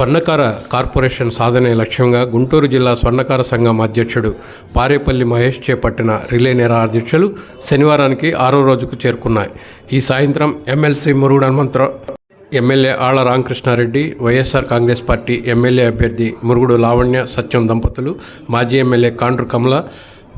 స్వర్ణకార corporation సాధనే లక్ష్యంగా గుంటూరు జిల్లా స్వర్ణకార సంఘం అధ్యక్షుడు పారేపల్లి మహేష్ చేపట్టిన రిలే నిరాధ్యక్షులు శనివారానికి ఆరో రోజుకు చేరుకున్నాయి. ఈ సాయంత్రం MLC Murugudu Hanumantharao MLA Alla Ramakrishnareddy YSR Congress party MLA అభ్యర్థి మురుగుడు లావణ్య సత్యం దంపతులు మాజీ ఎమ్మెల్యే కాండ్రు కమల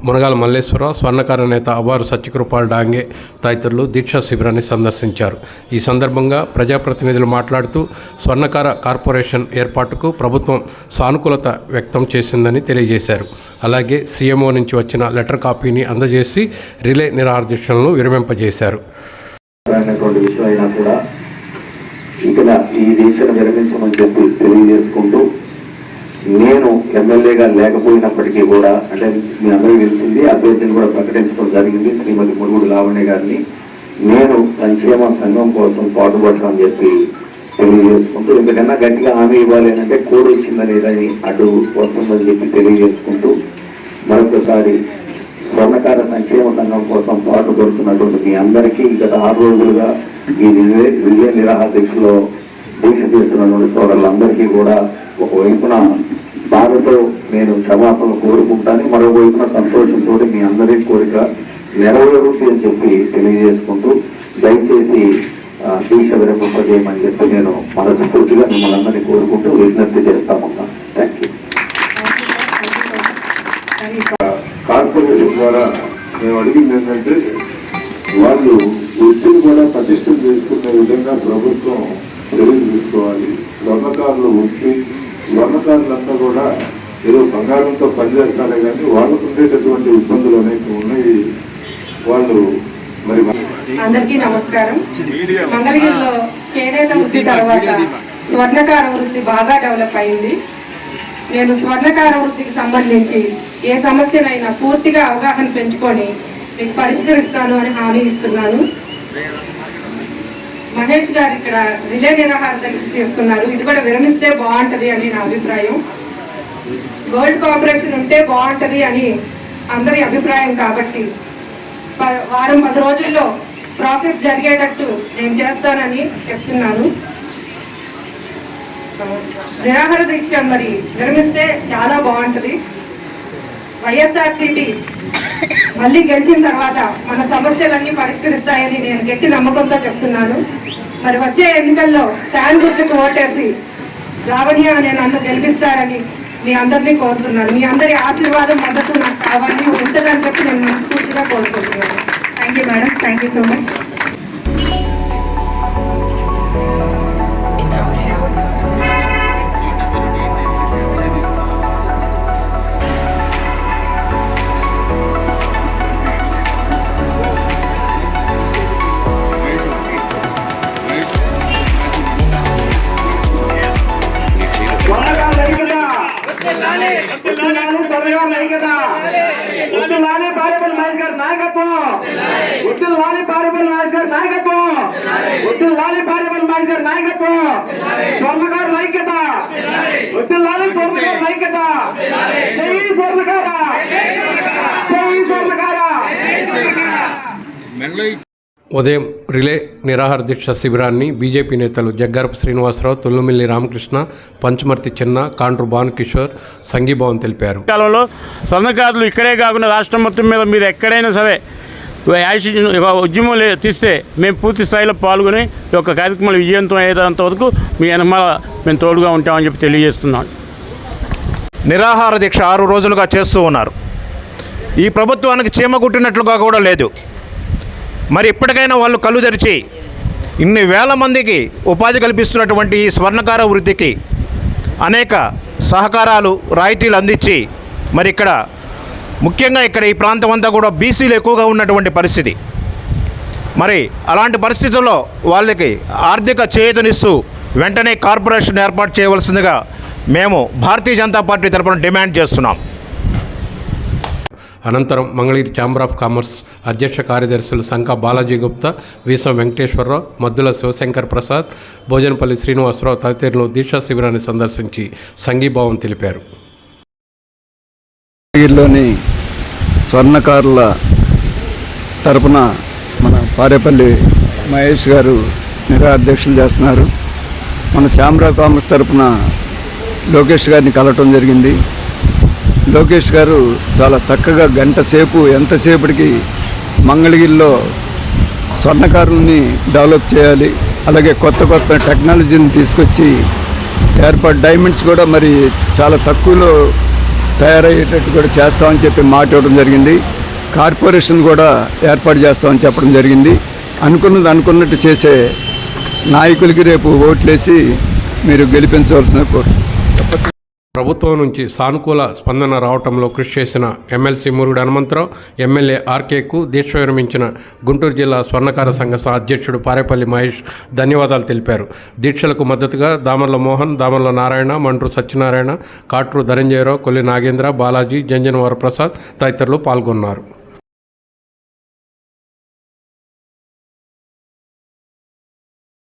మునగాల మల్లేశ్వరరావు స్వర్ణకార నేత అవారు సత్యకృపాల్ డాంగే తదితరులు దీక్షా శిబిరాన్ని సందర్శించారు. ఈ సందర్భంగా ప్రజాప్రతినిధులు మాట్లాడుతూ స్వర్ణకార కార్పొరేషన్ ఏర్పాటుకు ప్రభుత్వం సానుకూలత వ్యక్తం చేసిందని తెలియజేశారు. అలాగే సీఎంఓ నుంచి వచ్చిన లెటర్ కాపీని అందజేసి రిలే నిరాధ్యక్షులను విరమింపజేశారు. ఇక్కడ ఈ దీక్షను విరమించమని చెప్పి తెలియజేసుకుంటూ నేను ఎమ్మెల్యేగా లేకపోయినప్పటికీ కూడా అంటే మీ అందరికీ తెలిసింది అభ్యర్థిని కూడా ప్రకటించడం జరిగింది శ్రీమతి మురుగుడు లావణ్య గారిని. నేను సంక్షేమ సంఘం కోసం పాటుపడటం చెప్పి తెలియజేసుకుంటూ ఎందుకన్నా గట్టిగా హామీ ఇవ్వాలి అని అంటే కోడ్ వచ్చిందనేదని అటు వస్తుందని చెప్పి తెలియజేసుకుంటూ మరొకసారి స్వర్ణకార సంక్షేమ సంఘం కోసం పాటుపడుతున్నటువంటి మీ అందరికీ గత ఆరు రోజులుగా ఈ విజయ విజయ నిరాహార దీక్షలో దీక్ష చేస్తున్నటువంటి సోదరులందరికీ కూడా ఒకవైపున బాధతో నేను క్షమాపణ కోరుకుంటాను. మరోవైపున సంతోషంతో మీ అందరి కోరిక నెరవేరుతుంది అని చెప్పి తెలియజేసుకుంటూ దయచేసి దీక్ష విరమింపజేయమని చెప్పి నేను మనస్ఫూర్తిగా మిమ్మల్ని అందరినీ కోరుకుంటూ విజ్ఞప్తి చేస్తామన్నా థ్యాంక్ యూ కార్పొరేషన్ ద్వారా మేము అడిగింది ఏంటంటే వాళ్ళు వృత్తిని కూడా పటిష్టం చేసుకునే విధంగా ప్రభుత్వం చర్యలు తీసుకోవాలి. స్వర్ణకారులు వృత్తి స్వర్ణకారులంతా కూడా ఏదో బంగారంతో పనిచేస్తారే కానీ వాళ్ళకు ఉండేటటువంటి ఇబ్బందులు అనేక ఉన్నాయి. వాళ్ళు మరి అందరికీ నమస్కారం. మంగళగిరిలో చేనేత వృత్తి తర్వాత స్వర్ణకార వృత్తి బాగా డెవలప్ అయింది. నేను స్వర్ణకార వృత్తికి సంబంధించి ఏ సమస్యనైనా పూర్తిగా అవగాహన పెంచుకొని మీకు పరిష్కరిస్తాను అని హామీ ఇస్తున్నాను. మహేష్ గారు ఇక్కడ రిలే నిరాహార దీక్ష చేస్తున్నారు ఇది కూడా విరమిస్తే బాగుంటుంది అని నా అభిప్రాయం. గోల్డ్ కార్పొరేషన్ ఉంటే బాగుంటుంది అని అందరి అభిప్రాయం కాబట్టి వారం పది రోజుల్లో ప్రాసెస్ జరిగేటట్టు నేను చేస్తానని చెప్తున్నాను. నిరాహార దీక్ష మరి విరమిస్తే చాలా బాగుంటుంది. వైఎస్ఆర్సీపీ మళ్ళీ గెలిచిన తర్వాత మన సమస్యలన్నీ పరిష్కరిస్తాయని నేను గట్టి నమ్మకంతో చెప్తున్నాను. మరి వచ్చే ఎన్నికల్లో ఫ్యాన్ గుర్తుకు ఓటేసి లావణ్య అనే నన్ను గెలిపిస్తారని మీ అందరినీ కోరుతున్నాను. మీ అందరి ఆశీర్వాదం మద్దతు నాకు కావాలి. ఉంటుందని చెప్పి నేను మనస్ఫూర్తిగా కోరుకుంటున్నాను. Thank you madam thank you so much త్వరగా లైకదా ఉద్దులాలి పారేపల్లి మహేష్ గారి నాయకత్వం. ఉద్దులాలి పారేపల్లి మహేష్ గారి నాయకత్వం. ఉద్దులాలి పారేపల్లి మహేష్ గారి నాయకత్వం. స్వర్ణకారు ఐక్యత. ఉద్దులాలి స్వర్ణకారు ఐక్యత. జై స్వర్ణకార. జై స్వర్ణకార. ఉదయం రిలే నిరాహార దీక్ష శిబిరాన్ని బీజేపీ నేతలు జగ్గారపు శ్రీనివాసరావు తుల్లుమిల్లి రామకృష్ణ పంచమర్తి చిన్న కాండ్రు భానుకిషోర్ సంఘీభావం తెలిపారు. కాలంలో స్వర్ణకారులు ఇక్కడే కాకుండా రాష్ట్రం మొత్తం మీద మీరు ఎక్కడైనా సరే యాసి ఒక ఉద్యమం తీస్తే మేము పూర్తి స్థాయిలో పాల్గొని ఈ యొక్క కార్యక్రమాలు విజయవంతం అయ్యేంత వరకు మీ వెనకాల మేము తోడుగా ఉంటామని చెప్పి తెలియజేస్తున్నాను. నిరాహార దీక్ష ఆరు రోజులుగా చేస్తూ ఉన్నారు. ఈ ప్రభుత్వానికి చీమ కుట్టినట్లుగా కూడా లేదు. మరి ఇప్పటికైనా వాళ్ళు కళ్ళు తెరిచి ఇన్ని వేల మందికి ఉపాధి కల్పిస్తున్నటువంటి ఈ స్వర్ణకార వృత్తికి అనేక సహకారాలు రాయితీలు అందించి మరి ఇక్కడ ముఖ్యంగా ఇక్కడ ఈ ప్రాంతం అంతా కూడా బీసీలు ఎక్కువగా ఉన్నటువంటి పరిస్థితి. మరి అలాంటి పరిస్థితుల్లో వాళ్ళకి ఆర్థిక చేయూతనిస్తూ వెంటనే కార్పొరేషన్ ఏర్పాటు చేయవలసిందిగా మేము భారతీయ జనతా పార్టీ తరపున డిమాండ్ చేస్తున్నాం. అనంతరం మంగళగిరి ఛాంబర్ ఆఫ్ కామర్స్ అధ్యక్ష కార్యదర్శులు సంక బాలాజీ గుప్తా వీసం వెంకటేశ్వరరావు మద్దుల శివశంకర్ ప్రసాద్ భోజనపల్లి శ్రీనివాసరావు తదితరులు దీక్షా శిబిరాన్ని సందర్శించి సంఘీభావం తెలిపారు. మంగళగిరిలోని స్వర్ణకారుల తరపున మన పారేపల్లి మహేష్ గారు నిరాధ్యక్షులు చేస్తున్నారు. మన చామ్రా కామర్స్ తరపున లోకేష్ గారిని కలవటం జరిగింది. లోకేష్ గారు చాలా చక్కగా గంట సేపు ఎంతసేపటికి మంగళగిరిలో స్వర్ణకారుల్ని డెవలప్ చేయాలి అలాగే కొత్త కొత్త టెక్నాలజీని తీసుకొచ్చి ఏర్పాటు డైమండ్స్ కూడా మరి చాలా తక్కువలో తయారయ్యేటట్టు కూడా చేస్తామని చెప్పి మాట ఇవ్వడం జరిగింది. కార్పొరేషన్ కూడా ఏర్పాటు చేస్తామని చెప్పడం జరిగింది. అనుకున్నది అనుకున్నట్టు చేసే నాయకులకి రేపు ఓట్లేసి మీరు గెలిపించవలసిన కోరు ప్రభుత్వం నుంచి సానుకూల స్పందన రావటంలో కృషి చేసిన ఎమ్మెల్సీ మురుగుడు హనుమంతరావు ఎమ్మెల్యే ఆర్కేకు దీక్ష విరమించిన గుంటూరు జిల్లా స్వర్ణకార సంఘ అధ్యక్షుడు పారేపల్లి మహేష్ ధన్యవాదాలు తెలిపారు. దీక్షలకు మద్దతుగా దామర్ల మోహన్ దామర్ల నారాయణ మండ్రు సత్యనారాయణ కాట్రు ధనంజయరావు కొల్లి నాగేంద్ర బాలాజీ జంజనవర ప్రసాద్ తదితరులు పాల్గొన్నారు.